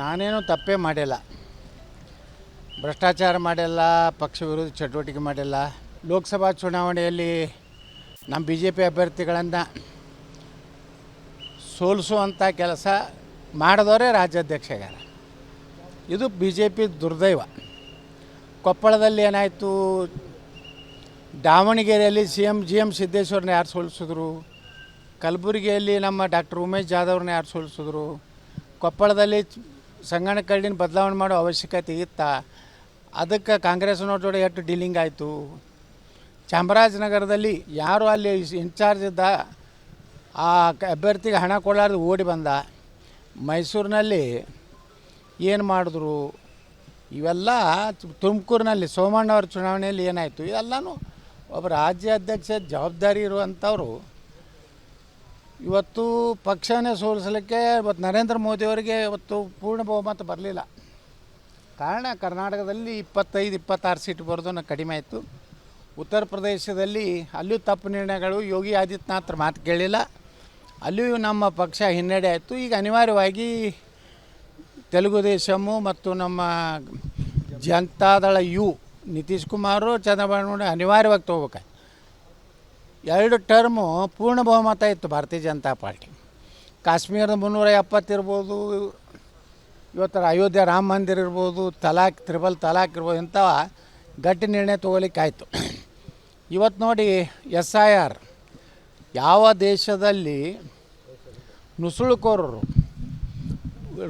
ನಾನೇನು ತಪ್ಪೇ ಮಾಡಿಲ್ಲ. ಭ್ರಷ್ಟಾಚಾರ ಮಾಡಿಲ್ಲ, ಪಕ್ಷ ವಿರೋಧಿ ಚಟುವಟಿಕೆ ಮಾಡಿಲ್ಲ. ಲೋಕಸಭಾ ಚುನಾವಣೆಯಲ್ಲಿ ನಮ್ಮ ಬಿ ಜೆ ಪಿ ಅಭ್ಯರ್ಥಿಗಳನ್ನು ಸೋಲಿಸುವಂಥ ಕೆಲಸ ಮಾಡಿದವರೇ ರಾಜ್ಯಾಧ್ಯಕ್ಷ ಇದು ಬಿ ಜೆ ಪಿ ದುರ್ದೈವ. ಕೊಪ್ಪಳದಲ್ಲಿ ಏನಾಯಿತು? ದಾವಣಗೆರೆಯಲ್ಲಿ ಸಿ ಎಂ ಜಿ ಎಂ ಸಿದ್ದೇಶ್ವರನ್ನ ಯಾರು ಸೋಲಿಸಿದ್ರು? ಕಲಬುರಗಿಯಲ್ಲಿ ನಮ್ಮ ಡಾಕ್ಟರ್ ಉಮೇಶ್ ಜಾಧವ್ರನ್ನ ಯಾರು ಸೋಲಿಸಿದ್ರು? ಕೊಪ್ಪಳದಲ್ಲಿ ಕರಡಿನ ಬದಲಾವಣೆ ಮಾಡೋ ಅವಶ್ಯಕತೆ ಇತ್ತ? ಅದಕ್ಕೆ ಕಾಂಗ್ರೆಸ್ನವ್ರ ಜೋಡಿ ಎಷ್ಟು ಡೀಲಿಂಗ್ ಆಯಿತು? ಚಾಮರಾಜನಗರದಲ್ಲಿ ಯಾರು ಅಲ್ಲಿ ಇನ್ಚಾರ್ಜ್ ಇದ್ದ? ಆ ಅಭ್ಯರ್ಥಿಗೆ ಹಣ ಕೊಡಲಾರ್ದು ಓಡಿ ಬಂದ? ಮೈಸೂರಿನಲ್ಲಿ ಏನು ಮಾಡಿದ್ರು? ಇವೆಲ್ಲ ತುಮಕೂರಿನಲ್ಲಿ ಸೋಮಣ್ಣವ್ರ ಚುನಾವಣೆಯಲ್ಲಿ ಏನಾಯಿತು? ಇದೆಲ್ಲನೂ ಒಬ್ಬ ರಾಜ್ಯಾಧ್ಯಕ್ಷ ಜವಾಬ್ದಾರಿ ಇರುವಂಥವ್ರು ಇವತ್ತು ಪಕ್ಷನೇ ಸೋಲಿಸಲಿಕ್ಕೆ ಇವತ್ತು ನರೇಂದ್ರ ಮೋದಿಯವರಿಗೆ ಇವತ್ತು ಪೂರ್ಣ ಬಹುಮತ ಬರಲಿಲ್ಲ. ಕಾರಣ ಕರ್ನಾಟಕದಲ್ಲಿ ಇಪ್ಪತ್ತೈದು, ಇಪ್ಪತ್ತಾರು ಸೀಟ್ ಬರೋದನ್ನು ಕಡಿಮೆ ಆಯಿತು. ಉತ್ತರ ಪ್ರದೇಶದಲ್ಲಿ ಅಲ್ಲಿಯೂ ತಪ್ಪು ನಿರ್ಣಯಗಳು, ಯೋಗಿ ಆದಿತ್ಯನಾಥ್ರ ಮಾತು ಕೇಳಿಲ್ಲ. ಅಲ್ಲಿಯೂ ನಮ್ಮ ಪಕ್ಷ ಹಿನ್ನಡೆ ಆಯಿತು. ಈಗ ಅನಿವಾರ್ಯವಾಗಿ ತೆಲುಗು ದೇಶಮು ಮತ್ತು ನಮ್ಮ ಜನತಾದಳ ಯು ನಿತೀಶ್ ಕುಮಾರು, ಚಂದ್ರಬಾಬು ಅನಿವಾರ್ಯವಾಗಿ ತೊಗೋಬೇಕು ಎರಡು ಟರ್ಮು ಪೂರ್ಣ ಬಹುಮತ ಇತ್ತು ಭಾರತೀಯ ಜನತಾ ಪಾರ್ಟಿ. ಕಾಶ್ಮೀರದ ಮುನ್ನೂರ ಎಪ್ಪತ್ತಿರ್ಬೋದು ಇವತ್ತರ ಅಯೋಧ್ಯೆ ರಾಮ ಮಂದಿರ ಇರ್ಬೋದು ತಲಾಕ್ ತ್ರಿಬಲ್ ತಲಾಕ್ ಇರ್ಬೋದು, ಇಂಥವ ಗಟ್ಟಿ ನಿರ್ಣಯ ತೊಗೊಲಿಕ್ಕೆ ಇವತ್ತು ನೋಡಿ ಎಸ್ ಐ ಆರ್ ಯಾವ ದೇಶದಲ್ಲಿ ನುಸುಳುಕೋರರು,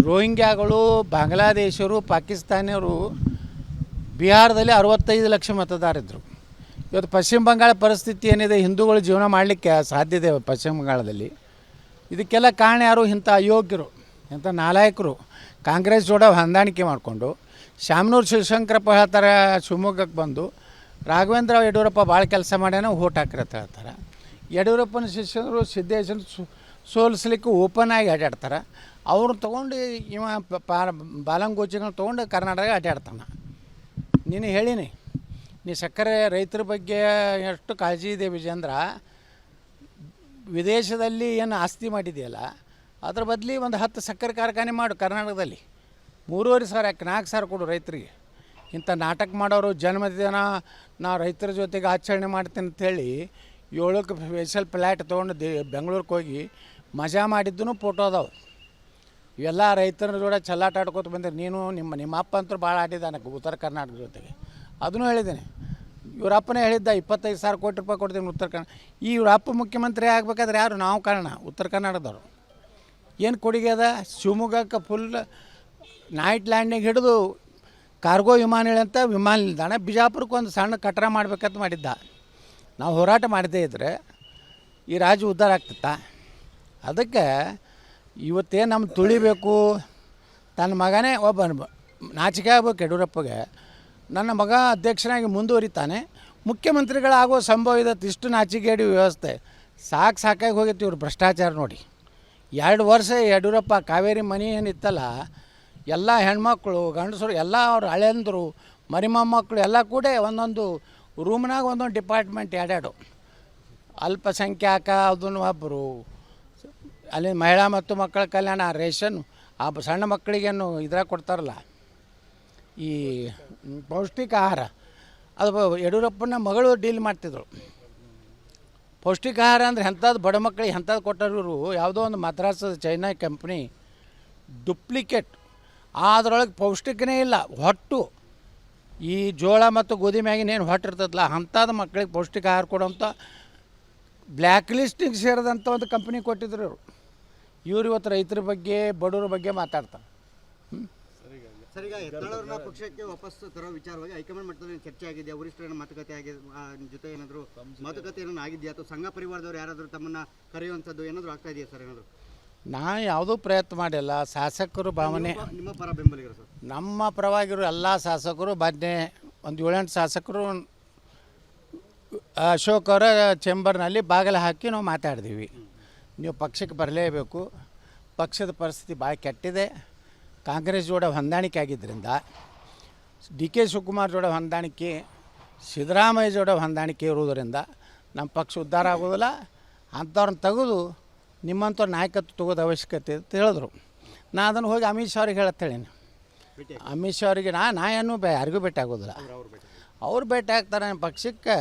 ರೋಹಿಂಗ್ಯಾಗಳು, ಬಾಂಗ್ಲಾದೇಶರು, ಪಾಕಿಸ್ತಾನಿಯರು ಬಿಹಾರದಲ್ಲಿ ಅರವತ್ತೈದು ಲಕ್ಷ ಮತದಾರಿದ್ದರು ಇವತ್ತು ಪಶ್ಚಿಮ ಬಂಗಾಳ ಪರಿಸ್ಥಿತಿ ಏನಿದೆ, ಹಿಂದೂಗಳು ಜೀವನ ಮಾಡಲಿಕ್ಕೆ ಇದೆ ಪಶ್ಚಿಮ ಬಂಗಾಳದಲ್ಲಿ. ಇದಕ್ಕೆಲ್ಲ ಕಾರಣ ಯಾರು? ಇಂಥ ಅಯೋಗ್ಯರು, ಇಂಥ ನಾಲಾಯಕರು. ಕಾಂಗ್ರೆಸ್ ಜೋಡ ಹೊಂದಾಣಿಕೆ ಮಾಡಿಕೊಂಡು ಶಾಮನೂರು ಶಿವಶಂಕರಪ್ಪ ಹೇಳ್ತಾರೆ, ಶಿವಮೊಗ್ಗಕ್ಕೆ ಬಂದು ರಾಘವೇಂದ್ರ ಯಡಿಯೂರಪ್ಪ ಭಾಳ ಕೆಲಸ ಮಾಡ್ಯಾನ, ಓಟ್ ಅಂತ ಹೇಳ್ತಾರೆ. ಯಡಿಯೂರಪ್ಪನ ಶಿಷ್ಯರು ಸಿದ್ದೇಶನ್ ಸೋಲಿಸ್ಲಿಕ್ಕೆ ಓಪನ್ ಆಗಿ ಅಡ್ಡಾಡ್ತಾರೆ ಅವ್ರು ತೊಗೊಂಡು ಇವ ಪ- ಪಾ- ಬಾಲಂಗೋಚಿಗಳನ್ನ ತೊಗೊಂಡು ಕರ್ನಾಟಕ ಅಡ್ಡಾಡ್ತಾನೆ ನೀನು ಹೇಳಿನಿ. ನೀ ಸಕ್ಕರೆ ರೈತರ ಬಗ್ಗೆ ಎಷ್ಟು ಕಾಳಜಿ ಇದೆ ವಿಜೇಂದ್ರ ವಿದೇಶದಲ್ಲಿ ಏನು ಆಸ್ತಿ ಮಾಡಿದೆಯಲ್ಲ, ಅದ್ರ ಬದಲಿ ಒಂದು ಹತ್ತು ಸಕ್ಕರೆ ಕಾರ್ಖಾನೆ ಮಾಡು ಕರ್ನಾಟಕದಲ್ಲಿ. ಮೂರುವರೆ ಸಾವಿರ, ಯಾಕೆ ನಾಲ್ಕು ಸಾವಿರ ಕೊಡು ರೈತರಿಗೆ. ಇಂಥ ನಾಟಕ ಮಾಡೋರು ಜನ್ಮದಿನ, ನಾ ರೈತರ ಜೊತೆಗೆ ಆಚರಣೆ ಮಾಡ್ತೀನಿ ಅಂತೇಳಿ ಏಳಕ್ಕೆ ಸ್ಪೆಷಲ್ ಫ್ಲ್ಯಾಟ್ ತೊಗೊಂಡು ದೇ ಬೆಂಗಳೂರಿಗೆ ಹೋಗಿ ಮಜಾ ಮಾಡಿದ್ದೂ ಫೋಟೋ ಅದಾವೆ. ಇವೆಲ್ಲ ರೈತರ ಜೋಡ ಚಲ್ಲಾಟ ಆಡ್ಕೋತ ಬಂದಿರಿ. ನೀನು ನಿಮ್ಮ ನಿಮ್ಮ ಅಪ್ಪ ಅಂತೂ ಭಾಳ ಆಡಿದ್ದಾನೆ ಉತ್ತರ ಕರ್ನಾಟಕ ಜೊತೆಗೆ. ಅದನ್ನು ಹೇಳಿದ್ದೀನಿ. ಇವ್ರ ಅಪ್ಪನೇ ಹೇಳಿದ್ದ ಇಪ್ಪತ್ತೈದು ಸಾವಿರ ಕೋಟಿ ರೂಪಾಯಿ ಕೊಡ್ತೀನಿ ಉತ್ತರ ಕನ್ನಡ ಈ ಇವ್ರ ಅಪ್ಪ ಮುಖ್ಯಮಂತ್ರಿ ಆಗಬೇಕಾದ್ರೆ ಯಾರು? ನಾವು ಕಾರಣ, ಉತ್ತರ ಕನ್ನಡದವರು ಏನು ಕೊಡುಗೆ ಅದ? ಶಿವಮೊಗ್ಗಕ್ಕೆ ಫುಲ್ ನೈಟ್ ಲ್ಯಾಂಡಿಂಗ್ ಹಿಡಿದು ಕಾರ್ಗೋ ವಿಮಾನ ಹೇಳಂತ ವಿಮಾನ ನಿಲ್ದಾಣ, ಬಿಜಾಪುರಕ್ಕೆ ಒಂದು ಸಣ್ಣ ಕಟ್ಟಡ ಮಾಡ್ಬೇಕಂತ ಮಾಡಿದ್ದ. ನಾವು ಹೋರಾಟ ಮಾಡದೇ ಇದ್ದರೆ ಈ ರಾಜ್ಯ ಉದ್ಧಾರ ಆಗ್ತಿತ್ತ? ಅದಕ್ಕೆ ಇವತ್ತೇನು ನಮ್ಮ ತುಳಿಬೇಕು. ತನ್ನ ಮಗನೇ ಒಬ್ಬ ನಾಚಿಕೆ ಆಗ್ಬೇಕು ಯಡಿಯೂರಪ್ಪಗೆ. ನನ್ನ ಮಗ ಅಧ್ಯಕ್ಷನಾಗಿ ಮುಂದುವರಿತಾನೆ. ಮುಖ್ಯಮಂತ್ರಿಗಳಾಗೋ ಸಂಭವ ಇದೆ ಇಷ್ಟು ನಾಚಿಗೇಡಿ ವ್ಯವಸ್ಥೆ. ಸಾಕು ಸಾಕಾಗಿ ಹೋಗೈತಿ ಇವ್ರು ಭ್ರಷ್ಟಾಚಾರ ನೋಡಿ. ಎರಡು ವರ್ಷ ಯಡಿಯೂರಪ್ಪ ಕಾವೇರಿ ಮನೆ ಏನಿತ್ತಲ್ಲ, ಎಲ್ಲ ಹೆಣ್ಮಕ್ಳು, ಗಂಡಸರು, ಎಲ್ಲ ಅವ್ರ ಹಳೆಂದರು ಮರಿಮೊಮ್ಮಕ್ಕಳು ಎಲ್ಲ ಕೂಡ ಒಂದೊಂದು ರೂಮ್ನಾಗ ಒಂದೊಂದು ಡಿಪಾರ್ಟ್ಮೆಂಟ್ ಎರಡೆರಡು. ಅಲ್ಪಸಂಖ್ಯಾಕ, ಅದನ್ನು ಒಬ್ಬರು ಅಲ್ಲಿ ಮಹಿಳಾ ಮತ್ತು ಮಕ್ಕಳ ಕಲ್ಯಾಣ ರೇಷನ್, ಆ ಸಣ್ಣ ಮಕ್ಕಳಿಗೇನು ಇದ್ರಾಗ ಕೊಡ್ತಾರಲ್ಲ. ಈ ಪೌಷ್ಟಿಕ ಆಹಾರ ಅದು ಯಡಿಯೂರಪ್ಪನ ಮಗಳು ಡೀಲ್ ಮಾಡ್ತಿದ್ರು. ಪೌಷ್ಟಿಕ ಆಹಾರ ಅಂದರೆ ಎಂಥದ್ದು ಬಡ ಮಕ್ಕಳಿಗೆ ಎಂಥದ್ದು ಕೊಟ್ಟರು ಯಾವುದೋ ಒಂದು ಮದ್ರಾಸ್ ಚೈನಾ ಕಂಪ್ನಿ ಡುಪ್ಲಿಕೇಟ್. ಅದರೊಳಗೆ ಪೌಷ್ಟಿಕನೇ ಇಲ್ಲ, ಹೊಟ್ಟು. ಈ ಜೋಳ ಮತ್ತು ಗೋಧಿ ಮ್ಯಾಗಿನ ಏನು ಹೊಟ್ಟು ಇರ್ತದಲ್ಲ ಅಂಥದ್ದು ಮಕ್ಕಳಿಗೆ ಪೌಷ್ಟಿಕ ಆಹಾರ ಕೊಡೋಂಥ ಬ್ಲ್ಯಾಕ್ ಲಿಸ್ಟಿಗೆ ಸೇರಿದಂಥ ಒಂದು ಕಂಪ್ನಿ ಕೊಟ್ಟಿದ್ರು ಇವ್ರು ಇವತ್ತು ರೈತರ ಬಗ್ಗೆ, ಬಡವ್ರ ಬಗ್ಗೆ ಮಾತಾಡ್ತಾರೆ. ಸರ್ ಈಗ ಯತ್ನಾಳವ್ರನ್ನ ಪಕ್ಷಕ್ಕೆ ವಾಪಸ್ ತರೋ ವಿಚಾರವಾಗಿ ಹೈಕಮಾಂಡ್ ಮಟ್ಟದಲ್ಲಿ ಚರ್ಚೆ ಆಗಿದೆ ವರಿಷ್ಠರ ಮಾತುಕತೆ ಆಗಿದೆ ಜೊತೆ ಏನಾದರೂ ಮಾತುಕತೆ ಏನಾದ್ರು ಆಗಿದೆಯಾ? ಅಥವಾ ಸಂಘ ಪರಿವಾರದವ್ರು ಯಾರಾದರೂ ತಮ್ಮನ್ನ ಕರೆಯುವಂಥದ್ದು ಏನಾದರೂ ಆಗ್ತಾ ಇದೆಯಾ ಸರ್ ಏನಾದರೂ? ನಾ ಯಾವುದೂ ಪ್ರಯತ್ನ ಮಾಡಿಲ್ಲ. ಶಾಸಕರು ಭಾವನೆ ನಿಮ್ಮ- ನಿಮ್ಮ ಪರ ಬೆಂಬಲಿಗರು ಸರ್? ನಮ್ಮ ಪರವಾಗಿರೋ ಎಲ್ಲ ಶಾಸಕರು ಮೊನ್ನೆ ಒಂದು ಏಳೆಂಟು ಶಾಸಕರು ಅಶೋಕ್ ಅವರ ಚೇಂಬರ್ನಲ್ಲಿ ಬಾಗಿಲು ಹಾಕಿ ನಾವು ಮಾತಾಡಿದ್ವಿ. ನೀವು ಪಕ್ಷಕ್ಕೆ ಬರಲೇಬೇಕು. ಪಕ್ಷದ ಪರಿಸ್ಥಿತಿ ಭಾಳ ಕೆಟ್ಟಿದೆ. ಕಾಂಗ್ರೆಸ್ ಜೋಡ ಹೊಂದಾಣಿಕೆ ಆಗಿದ್ದರಿಂದ ಡಿ ಕೆ ಶಿವಕುಮಾರ್ ಜೋಡ ಹೊಂದಾಣಿಕೆ ಸಿದ್ದರಾಮಯ್ಯ ಜೋಡ ಹೊಂದಾಣಿಕೆ ಇರುವುದರಿಂದ ನಮ್ಮ ಪಕ್ಷ ಉದ್ಧಾರ ಆಗೋದಿಲ್ಲ ಅಂಥವ್ರನ್ನ ತೆಗೆದು ನಿಮ್ಮಂಥ ನಾಯಕತ್ವ ತಗೋದು ಅವಶ್ಯಕತೆ ಅಂತ ಹೇಳಿದ್ರು. ನಾ ಅದನ್ನು ಹೋಗಿ ಅಮಿತ್ ಶಾ ಅವ್ರಿಗೆ ಹೇಳತ್ತೇಳೀನಿ ಅಮಿತ್ ಶಾ ಅವರಿಗೆ ನಾ ನಾ ಏನು ಬೇ ಯಾರಿಗೂ ಭೇಟಿ ಆಗೋದಿಲ್ಲ. ಅವ್ರು ಭೇಟಿ ಆಗ್ತಾರೆ ಆಗ್ತಾರೆ ಪಕ್ಷಕ್ಕೆ.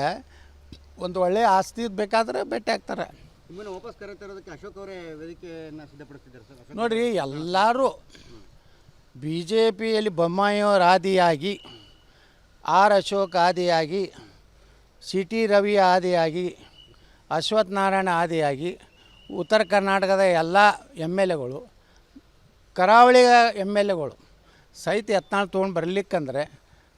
ಒಂದು ಒಳ್ಳೆಯ ಆಸ್ತಿ ಬೇಕಾದ್ರೆ ಭೇಟಿ ಆಗ್ತಾರೆ. ನಿಮ್ಮನ್ನು ವಾಪಸ್ ಕರೆತರೋದಕ್ಕೆ ಅಶೋಕ್ ಅವರೇ ವೇದಿಕೆಯನ್ನು ಸಿದ್ಧಪಡಿಸ್ತಿದ್ದಾರೆ ಸರ್. ಅಶೋಕ್ ಎಲ್ಲರೂ ಬಿ ಜೆ ಪಿಯಲ್ಲಿ ಬೊಮ್ಮಾಯಿಯವರು ಆದಿಯಾಗಿ ಆರ್ ಅಶೋಕ್ ಆದಿಯಾಗಿ ಸಿ ಟಿ ರವಿ ಆದಿಯಾಗಿ, ಅಶ್ವಥ್ ನಾರಾಯಣ ಆದಿಯಾಗಿ, ಉತ್ತರ ಕರ್ನಾಟಕದ ಎಲ್ಲ ಎಂ ಎಲ್ ಎಗಳು ಕರಾವಳಿಯ ಎಂ ಎಲ್ ಎಗಳು ಸಹಿತ ಎತ್ನಾಳು ತೊಗೊಂಡು ಬರಲಿಕ್ಕಂದರೆ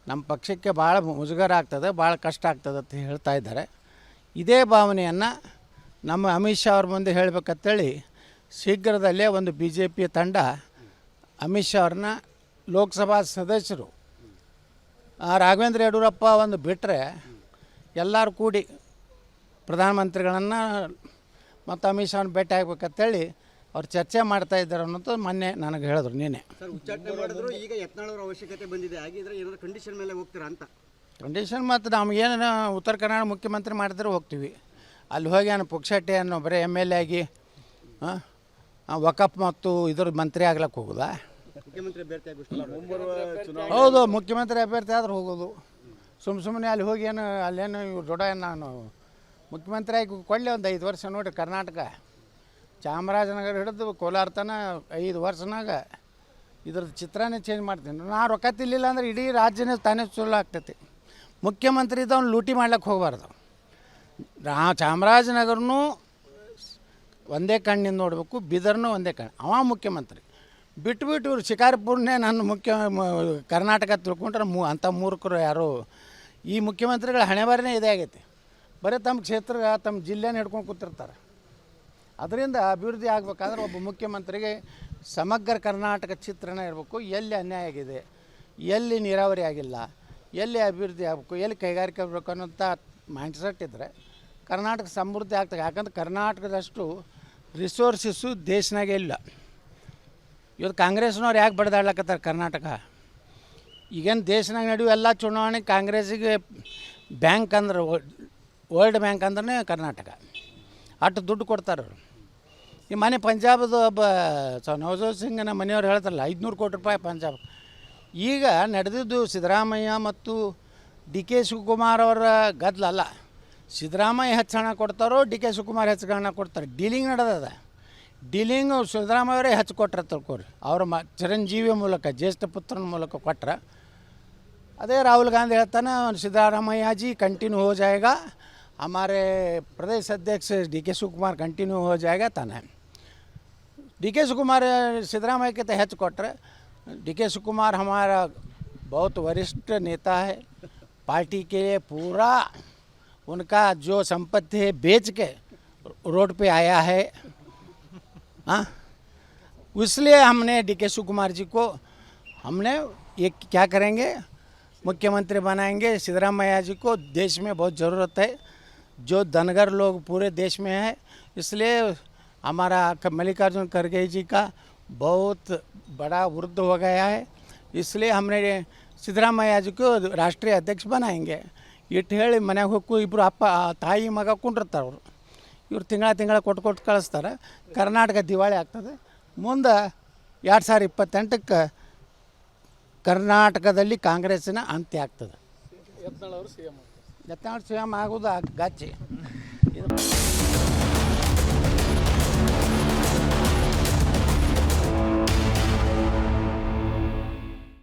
ನಮ್ಮ ಪಕ್ಷಕ್ಕೆ ಭಾಳ ಮುಜುಗರ ಆಗ್ತದೆ, ಭಾಳ ಕಷ್ಟ ಆಗ್ತದೆ ಅಂತ ಹೇಳ್ತಾ ಇದ್ದಾರೆ. ಇದೇ ಭಾವನೆಯನ್ನು ನಮ್ಮ ಅಮಿತ್ ಶಾ ಅವ್ರ ಮುಂದೆ ಹೇಳಬೇಕಂತೇಳಿ ಶೀಘ್ರದಲ್ಲೇ ಒಂದು ಬಿ ಜೆ ಪಿಯ ತಂಡ ಅಮಿತ್ ಶಾ ಅವ್ರನ್ನ ಲೋಕಸಭಾ ಸದಸ್ಯರು. ಆ ರಾಘವೇಂದ್ರ ಯಡಿಯೂರಪ್ಪ ಒಂದು ಬಿಟ್ಟರೆ ಎಲ್ಲರೂ ಕೂಡಿ ಪ್ರಧಾನಮಂತ್ರಿಗಳನ್ನು ಮತ್ತು ಅಮಿತ್ ಶಾವ್ನ ಭೇಟಿ ಆಗ್ಬೇಕಂತೇಳಿ ಅವ್ರು ಚರ್ಚೆ ಮಾಡ್ತಾ ಇದ್ದಾರೆ ಅನ್ನೋದು ಮೊನ್ನೆ ನನಗೆ ಹೇಳಿದ್ರು ನೀನೆ. ಉಚ್ಚಾಟನೆ ಮಾಡಿದ್ರು ಈಗ ಯತ್ನಾಳವ್ರ ಅವಶ್ಯಕತೆ ಬಂದಿದೆ. ಹಾಗಿದ್ರೆ ಏನಾದರೂ ಕಂಡೀಷನ್ ಮೇಲೆ ಹೋಗ್ತೀರಾ ಅಂತ? ಕಂಡೀಷನ್ ಮತ್ತು ನಮಗೇನು ಉತ್ತರ ಕನ್ನಡ ಮುಖ್ಯಮಂತ್ರಿ ಮಾಡಿದ್ರೆ ಹೋಗ್ತೀವಿ. ಅಲ್ಲಿ ಹೋಗಿ ನಾನು ಪುಕ್ಷಟ್ಟೆ ಅನ್ನೋ ಬರೀ ಎಂ ಎಲ್ ಎ ಆಗಿ ಹಾಂ ವಕಫ್ ಮತ್ತು ಇದ್ರ ಮಂತ್ರಿ ಆಗ್ಲಕ್ಕೆ ಹೋಗೋದಾ? ಮುಖ್ಯಮಂತ್ರಿ ಅಭ್ಯರ್ಥಿ ಘೋಷಣೆ ಹೌದು ಮುಖ್ಯಮಂತ್ರಿ ಅಭ್ಯರ್ಥಿ ಆದ್ರೆ ಹೋಗೋದು. ಸುಮ್ಮ ಸುಮ್ಮನೆ ಅಲ್ಲಿ ಹೋಗಿ ಏನು ಅಲ್ಲೇನು ಇವ್ರು ದೊಡ್ಡ ಏನು ನಾನು ಮುಖ್ಯಮಂತ್ರಿ ಆಗಿ ಕೊಳ್ಳೆ ಒಂದು ಐದು ವರ್ಷ ನೋಡಿ ಕರ್ನಾಟಕ. ಚಾಮರಾಜನಗರ ಹಿಡಿದು ಕೋಲಾರ ತನ ಐದು ವರ್ಷನಾಗ ಇದ್ರದ್ದು ಚಿತ್ರನೇ ಚೇಂಜ್ ಮಾಡ್ತೀನಿ. ನಾ ರೊಕ್ಕ ತಿಲ್ಲಿಲ್ಲ ಅಂದ್ರೆ ಇಡೀ ರಾಜ್ಯನೇ ತಾನೇ ಸುಳ್ಳು ಆಗ್ತೈತಿ. ಮುಖ್ಯಮಂತ್ರಿ ಇದ್ದವ್ನು ಲೂಟಿ ಮಾಡ್ಲಿಕ್ಕೆ ಹೋಗಬಾರ್ದು. ರಾ ಚಾಮರಾಜನಗರನೂ ಒಂದೇ ಕಣ್ಣಿಂದ ನೋಡಬೇಕು ಬೀದರ್ನೂ ಒಂದೇ ಕಣ್ಣು ಅವ ಮುಖ್ಯಮಂತ್ರಿ. ಬಿಟ್ಬಿಟ್ಟು ಇವ್ರು ಶಿಕಾರಿಪುರನೇ ನನ್ನ ಮುಖ್ಯ ಕರ್ನಾಟಕ ತಿಳ್ಕೊಂಡ್ರೆ ಮೂ, ಅಂಥ ಮೂರ್ಖರು ಯಾರು? ಈ ಮುಖ್ಯಮಂತ್ರಿಗಳ ಹಣೆ ಬಾರಿನೇ ಇದೇ ಆಗೈತಿ. ಬರೀ ತಮ್ಮ ಕ್ಷೇತ್ರ, ತಮ್ಮ ಜಿಲ್ಲೆನ ಹಿಡ್ಕೊಂಡು ಕೂತಿರ್ತಾರೆ. ಅದರಿಂದ ಅಭಿವೃದ್ಧಿ ಆಗಬೇಕಾದ್ರೆ ಒಬ್ಬ ಮುಖ್ಯಮಂತ್ರಿಗೆ ಸಮಗ್ರ ಕರ್ನಾಟಕ ಚಿತ್ರಣ ಇರಬೇಕು. ಎಲ್ಲಿ ಅನ್ಯಾಯ ಆಗಿದೆ? ಎಲ್ಲಿ ನೀರಾವರಿ ಆಗಿಲ್ಲ? ಎಲ್ಲಿ ಅಭಿವೃದ್ಧಿ ಆಗಬೇಕು? ಎಲ್ಲಿ ಕೈಗಾರಿಕೆ ಆಗಬೇಕು ಅನ್ನೋಂಥ ಮೈಂಡ್ಸೆಟ್ ಇದ್ದರೆ ಕರ್ನಾಟಕ ಸಮೃದ್ಧಿ ಆಗ್ತದೆ. ಯಾಕಂದ್ರೆ ಕರ್ನಾಟಕದಷ್ಟು ರಿಸೋರ್ಸಸ್ಸು ದೇಶನಾಗೆ ಇಲ್ಲ. ಇವತ್ತು ಕಾಂಗ್ರೆಸ್ನವ್ರು ಯಾಕೆ ಬಡ್ದಾಡ್ಲಕತ್ತಾರೆ ಕರ್ನಾಟಕ? ಈಗೇನು ದೇಶನಾಗ ನಡೆಯುವ ಎಲ್ಲ ಚುನಾವಣೆ ಕಾಂಗ್ರೆಸ್ಸಿಗೆ ಬ್ಯಾಂಕ್ ಅಂದ್ರೆ ವರ್ಲ್ಡ್ ಬ್ಯಾಂಕ್ ಅಂದ್ರೆ ಕರ್ನಾಟಕ. ಅಷ್ಟು ದುಡ್ಡು ಕೊಡ್ತಾರೆ ಈ ಮನೆ ಪಂಜಾಬದ ಒಬ್ಬ ಸ ಸಿಂಗ್ ನಮ್ಮ ಮನೆಯವ್ರು ಹೇಳ್ತಾರಲ್ಲ, ಐದುನೂರು ಕೋಟಿ ರೂಪಾಯಿ ಪಂಜಾಬ್. ಈಗ ನಡೆದಿದ್ದು ಸಿದ್ದರಾಮಯ್ಯ ಮತ್ತು ಡಿ ಕೆ ಶಿವಕುಮಾರ್ ಅವರ ಗದ್ದಲಲ್ಲ ಸಿದ್ದರಾಮಯ್ಯ ಹೆಚ್ಚು ಹಣ ಕೊಡ್ತಾರೋ, ಡಿ ಕೆ ಶಿವಕುಮಾರ್ ಹೆಚ್ಚು ಹಣ ಕೊಡ್ತಾರೆ. ಡೀಲಿಂಗ್ ನಡೆದದ. ಡೀಲಿಂಗ್ ಸಿದ್ದರಾಮಯ್ಯ ಅವರೇ ಹೆಚ್ಚು ಕೊಟ್ರೆ ತಿಳ್ಕೊರಿ ಅವ್ರ ಮ ಚಿರಂಜೀವಿ ಮೂಲಕ ಜ್ಯೇಷ್ಠ ಪುತ್ರನ ಮೂಲಕ ಕೊಟ್ರೆ अरे राहुल गांधी कहता ना सिद्धारामैया जी कंटिन्यू हो जाएगा हमारे प्रदेश अध्यक्ष डी के शिवकुमार कंटिन्यू हो जाएगा ताना डी के शिवकुमार सिद्धरामैया के तहत क्वार्टर डी के शिवकुमार हमारा बहुत वरिष्ठ नेता है पार्टी के लिए पूरा उनका जो संपत्ति है बेच के रोड पे आया है हाँ इसलिए हमने डी के शिवकुमार जी को हमने ये क्या करेंगे मुख्यमंत्री बनाएंगे सिद्धरामैया जी को देश में बहुत ज़रूरत है जो धनगर लोग पूरे देश में है इसलिए हमारा क- मल्लिकार्जुन खड़गे जी का बहुत बड़ा वृद्ध हो गया है इसलिए हमने ಸಿದ್ದರಾಮಯ್ಯ ಜಿಗೂ ರಾಷ್ಟ್ರೀಯ ಅಧ್ಯಕ್ಷ बनाएंगे ಇಟ್ಟು ಹೇಳಿ ಮನ್ಯಾಗ ಹೋಗಿ ಇಬ್ಬರು ಅಪ್ಪ ತಾಯಿ ಮಗ ಕುಂಡಿರ್ತಾರೆ ಅವರು ಇವ್ರು ತಿಂಗಳ ತಿಂಗಳ ಕೊಟ್ಟು ಕೊಟ್ಟು ಕಳಿಸ್ತಾರೆ. ಕರ್ನಾಟಕ ದಿವಾಳಿ ಆಗ್ತದೆ. ಮುಂದೆ ಎರಡು ಸಾವಿರ ಇಪ್ಪತ್ತೆಂಟಕ್ಕೆ ಕರ್ನಾಟಕದಲ್ಲಿ ಕಾಂಗ್ರೆಸ್ಸಿನ ಅಂತ್ಯ ಆಗ್ತದೆ. ಯತ್ನಾಳ್ ಸಿ ಎಂ ಆಗೋದು ಗಾಚಿ.